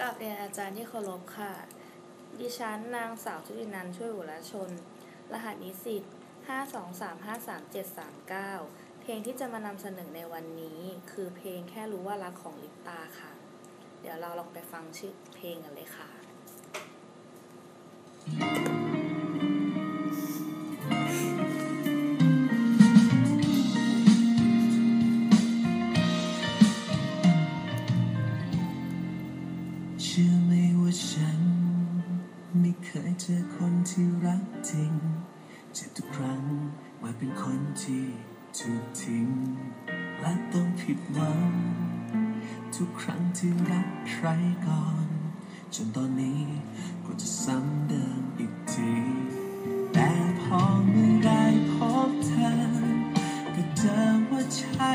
กับเรียนอาจารย์ที่เคารพค่ะ ดิฉันนางสาวชุตินันท์ช่วยอุรชน รหัสนิสิต523533739 เพลงที่จะมานำเสนอในวันนี้คือเพลงแค่รู้ว่ารักของลิปตาค่ะ เดี๋ยวเราลองไปฟังชื่อเพลงกันเลยค่ะ ชื่อไหมว่าฉัน ไม่เคยเจอคนที่รักจริงเจอทุกครั้งว่าเป็นคนที่ถูกทิ้ง และต้องผิดหวัง ทุกครั้งที่รักใครก่อน จนตอนนี้ก็จะซ้ำเดิมอีกที แต่พอเมื่อได้พบเธอ ก็เจอว่าใช่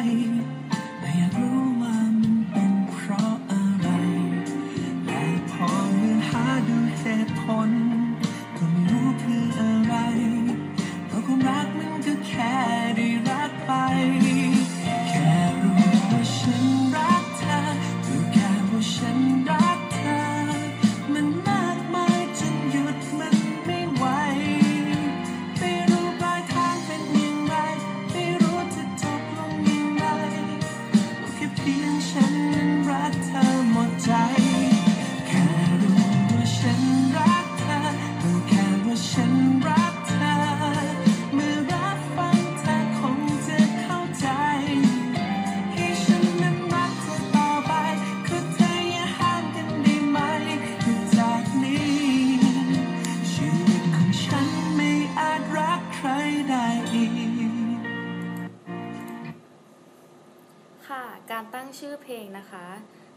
ค่ะ การตั้งชื่อเพลงนะคะ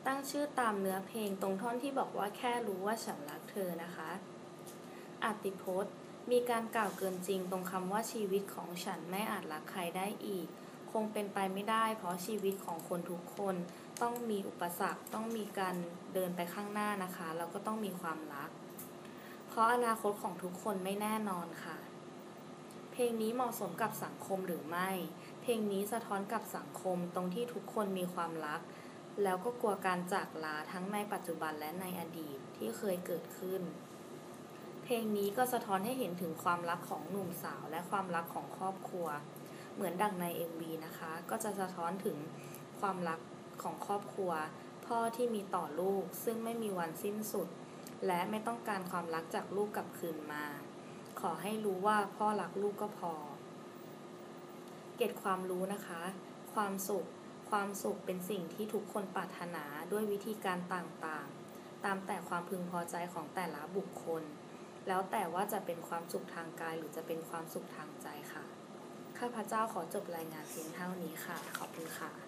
ตั้งชื่อตามเนื้อเพลงตรงท่อนที่บอกว่าแค่รู้ว่าฉันรักเธอนะคะอติพจน์ มีการกล่าวเกินจริงตรงคำว่าชีวิตของฉันไม่อาจรักใครได้อีก คงเป็นไปไม่ได้ เพราะชีวิตของคนทุกคนต้องมีอุปสรรค ต้องมีการเดินไปข้างหน้านะคะ แล้วก็ต้องมีความรัก เพราะอนาคตของทุกคนไม่แน่นอนค่ะ เพลงนี้เหมาะสมกับสังคมหรือไม่ เพลงนี้สะท้อนกับสังคมตรงที่ทุกคนมีความรัก แล้วก็กลัวการจากลาทั้งในปัจจุบันและในอดีตที่เคยเกิดขึ้น เพลงนี้ก็สะท้อนให้เห็นถึงความรักของหนุ่มสาวและความรักของครอบครัว เหมือนดังใน MV นะคะ ก็จะสะท้อนถึงความรักของครอบครัว พ่อที่มีต่อลูกซึ่งไม่มีวันสิ้นสุด และไม่ต้องการความรักจากลูกกลับคืนมา ขอให้รู้ว่าพ่อรักลูกก็พอ เก็บความรู้นะคะ ความสุข ความสุขเป็นสิ่งที่ทุกคนปรารถนาด้วยวิธีการต่างๆ ตามแต่ความพึงพอใจของแต่ละบุคคล แล้วแต่ว่าจะเป็นความสุขทางกายหรือจะเป็นความสุขทางใจค่ะ ข้าพเจ้าขอจบรายงานเพียงเท่านี้ค่ะ ขอบคุณค่ะ